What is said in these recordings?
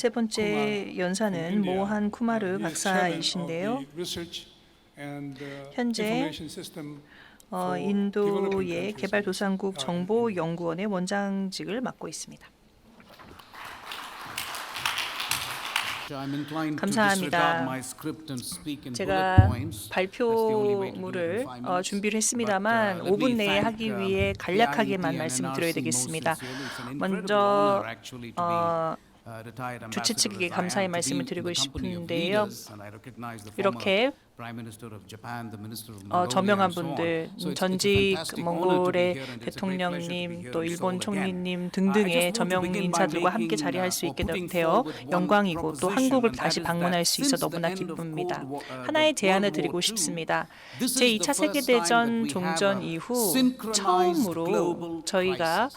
세 번째 연사는 모한 쿠마르 박사이신데요. 현재 어, 인도의 개발도상국 정보연구원의 원장직을 맡고 있습니다. 감사합니다. 제가 발표물을 어, 준비를 했습니다만 5분 내에 하기 위해 간략하게만 말씀드려야 되겠습니다. 먼저 어, 주최 측에게 감사의 말씀을 드리고 싶은데요. 이렇게 어, 저명한 분들, 전직 몽골의 대통령님, 또 일본 총리님 등등의 저명 인사들과 함께 자리할 수 있게 되어 영광이고 또 한국을 다시 방문할 수 있어 너무나 기쁩니다. 하나의 제안을 드리고 싶습니다. 제 2차 세계대전 종전 이후 처음으로 저희가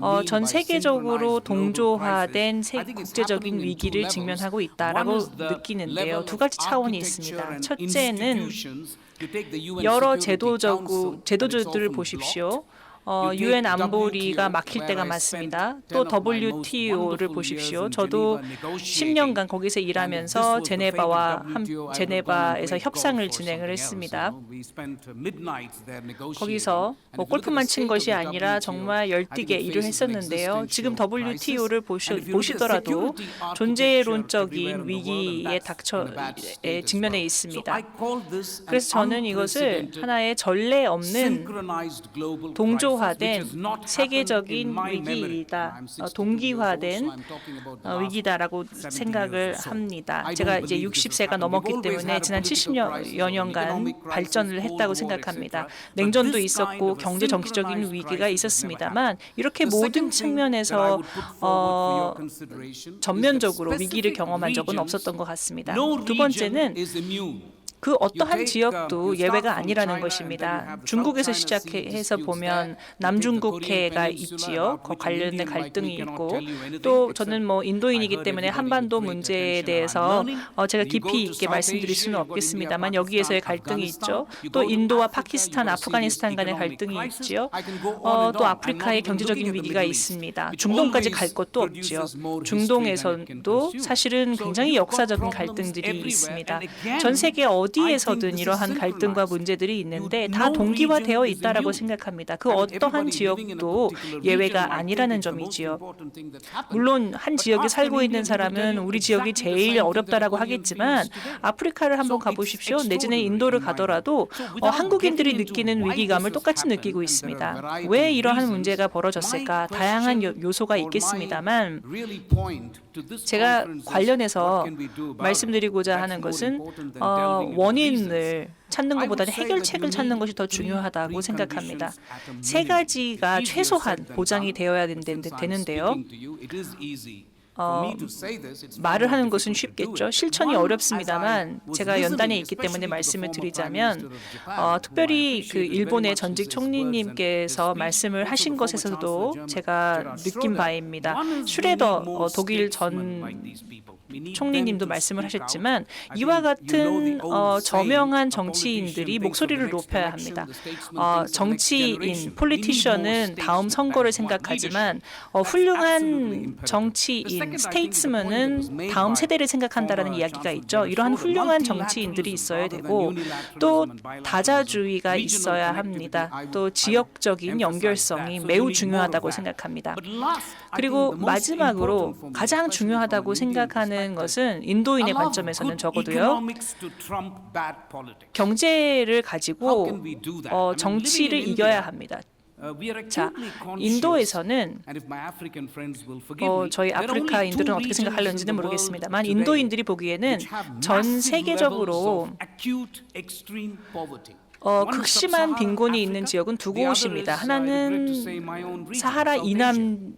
어, 전 세계적으로 동조화된 세, 국제적인 위기를 직면하고 있다라고 느끼는데요. 두 가지 차원이 있습니다. 첫째 는 여러 제도적 제도들을 보십시오. 어, 유엔 안보리가 막힐 때가 많습니다. 또 WTO를 보십시오. 저도 10년간 거기서 일하면서 제네바와 함, 제네바에서 협상을 진행을 했습니다. 거기서 뭐 골프만 친 것이 아니라 정말 열띠게 일을 했었는데요. 지금 WTO를 보시, 보시더라도 존재론적인 위기에 닥쳐 에, 직면해 있습니다. 그래서 저는 이것을 하나의 전례 없는 동조 동조화된 세계적인 위기이다. 어, 동기화된 어, 위기다라고 생각을 합니다. 제가 이제 60세가 넘었기 때문에 지난 70여 년간 발전을 했다고 생각합니다. 냉전도 있었고 경제 정치적인 위기가 있었습니다만 이렇게 모든 측면에서 어, 전면적으로 위기를 경험한 적은 없었던 것 같습니다. 두 번째는 그 어떠한 지역도 예외가 아니라는 것입니다. 중국에서 시작해서 보면 남중국해가 있지요. 그 관련된 갈등이 있고 또 저는 뭐 인도인이기 때문에 한반도 문제에 대해서 어 제가 깊이 있게 말씀드릴 수는 없겠습니다만 여기에서의 갈등이 있죠. 또 인도와 파키스탄, 아프가니스탄 간의 갈등이 있지요. 어, 또 아프리카의 경제적인 위기가 있습니다. 중동까지 갈 것도 없지요. 중동에서도 사실은 굉장히 역사적인 갈등들이 있습니다. 전 세계 어디 어디에서든 이러한 갈등과 문제들이 있는데 다 동기화되어 있다라고 생각합니다. 그 어떠한 지역도 예외가 아니라는 점이지요. 물론 한 지역에 살고 있는 사람은 우리 지역이 제일 어렵다라고 하겠지만 아프리카를 한번 가보십시오. 내지는 인도를 가더라도 어, 한국인들이 느끼는 위기감을 똑같이 느끼고 있습니다. 왜 이러한 문제가 벌어졌을까? 다양한 요소가 있겠습니다만 제가 관련해서 말씀드리고자 하는 것은 어, 원인을 찾는 것보다는 해결책을 찾는 것이 더 중요하다고 생각합니다. 세 가지가 최소한 보장이 되어야 되는데요. 어, 말을 하는 것은 쉽겠죠. 실천이 어렵습니다만 제가 연단에 있기 때문에 말씀을 드리자면 어, 특별히 그 일본의 전직 총리님께서 말씀을 하신 것에서도 제가 느낀 바입니다. 슈레더 어, 독일 전 총리님도 말씀을 하셨지만 이와 같은 어, 저명한 정치인들이 목소리를 높여야 합니다. 어, 정치인, 폴리티션은 다음 선거를 생각하지만 어, 훌륭한 정치인, 스테이츠맨은 다음 세대를 생각한다라는 이야기가 있죠. 이러한 훌륭한 정치인들이 있어야 되고 또 다자주의가 있어야 합니다. 또 지역적인 연결성이 매우 중요하다고 생각합니다. 그리고 마지막으로 가장 중요하다고 생각하는 하는 것은 인도인의 관점에서는 적어도요. 경제를 가지고 어, 정치를 이겨야 합니다. 자, 인도에서는 어, 저희 아프리카 인들은 어떻게 생각하려는지는 모르겠습니다만 인도인들이 보기에는 전 세계적으로 어, 극심한 빈곤이 있는 지역은 두 곳입니다. 하나는 사하라 이남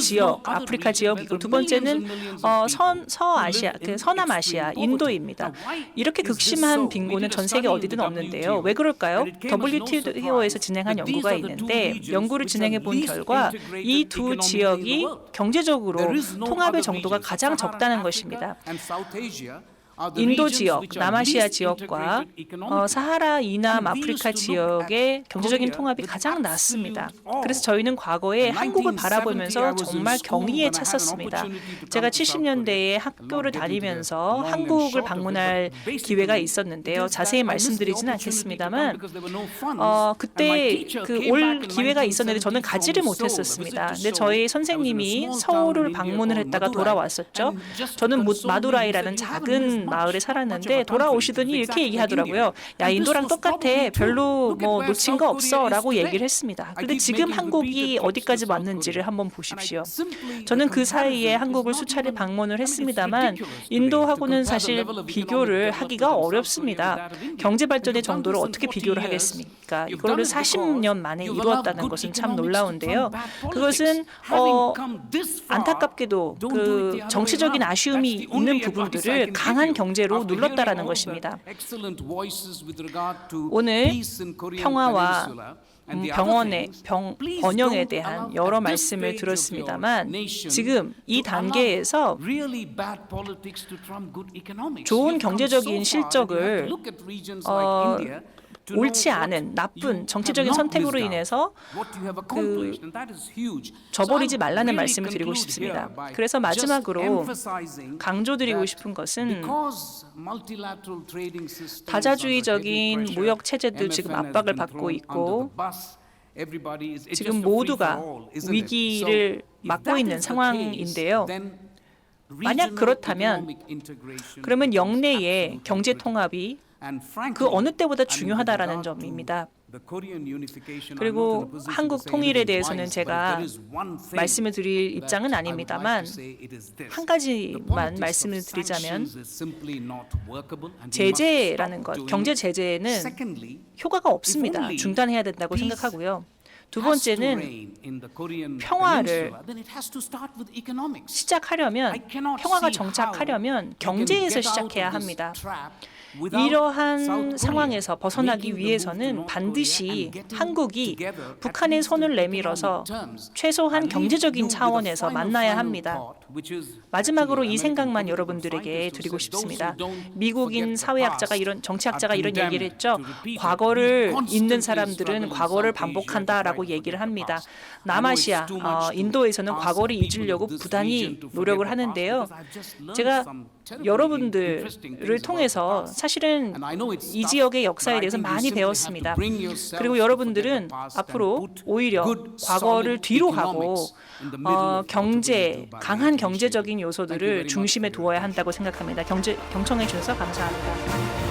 지역, 아프리카 지역이고 두 번째는 어, 선 서아시아, 그 서남아시아, 인도입니다. 이렇게 극심한 빈곤은 전 세계 어디든 없는데요. 왜 그럴까요? WTO에서 진행한 연구가 있는데 연구를 진행해 본 결과 이 두 지역이 경제적으로 통합의 정도가 가장 적다는 것입니다. 인도 지역, 남아시아 지역과 어, 사하라 이남 아프리카 지역의 경제적인 통합이 가장 낮습니다. 그래서 저희는 과거에 한국을 바라보면서 정말 경의에 찼었습니다. 제가 70년대에 학교를 다니면서 한국을 방문할 기회가 있었는데요. 자세히 말씀드리지는 않겠습니다만 어, 그때 그 올 기회가 있었는데 저는 가지를 못했었습니다. 근데 저희 선생님이 서울을 방문을 했다가 돌아왔었죠. 저는 무- 마두라이라는 작은 마을에 살았는데 돌아오시더니 이렇게 얘기하더라고요. 야 인도랑 똑같아. 별로 뭐 놓친 거 없어라고 얘기를 했습니다. 근데 지금 한국이 어디까지 왔는지를 한번 보십시오. 저는 그 사이에 한국을 수차례 방문을 했습니다만 인도하고는 사실 비교를 하기가 어렵습니다. 경제 발전의 정도를 어떻게 비교를 하겠습니까? 이거를 40년 만에 이루었다는 것은 참 놀라운데요. 그것은 어, 안타깝게도 그 정치적인 아쉬움이 있는 부분들을 강한 경제로 눌렀다라는 것입니다. 오늘 평화와 음, 병원의 병, 번영에 대한 여러 말씀을 들었습니다만 지금 이 단계에서 좋은 경제적인 실적을 어, 옳지 않은 나쁜 정치적인 선택으로 인해서 그 저버리지 말라는 말씀을 드리고 싶습니다. 그래서 마지막으로 강조드리고 싶은 것은 다자주의적인 무역 체제도 지금 압박을 받고 있고 지금 모두가 위기를 맞고 있는 상황인데요. 만약 그렇다면 그러면 영내의 경제 통합이 그 어느 때보다 중요하다라는 점입니다. 그리고 한국 통일에 대해서는 제가 말씀을 드릴 입장은 아닙니다만 한 가지만 말씀을 드리자면 제재라는 것, 경제 제재는 효과가 없습니다. 중단해야 된다고 생각하고요. 두 번째는 평화를 시작하려면 평화가 정착하려면 경제에서 시작해야 합니다. 이러한 상황에서 벗어나기 위해서는 반드시 한국이 북한의 손을 내밀어서 최소한 경제적인 차원에서 만나야 합니다. 마지막으로 이 생각만 여러분들에게 드리고 싶습니다. 미국인 사회학자가 이런 정치학자가 이런 얘기를 했죠. 과거를 잊는 사람들은 과거를 반복한다라고 얘기를 합니다. 남아시아, 어, 인도에서는 과거를 잊으려고 부단히 노력을 하는데요. 제가 여러분들을 통해서 사실은 이 지역의 역사에 대해서 많이 배웠습니다. 그리고 여러분들은 앞으로 오히려 과거를 뒤로 하고 어, 경제 강한 경제적인 요소들을 중심에 두어야 한다고 생각합니다. 경제 경청해 주셔서 감사합니다.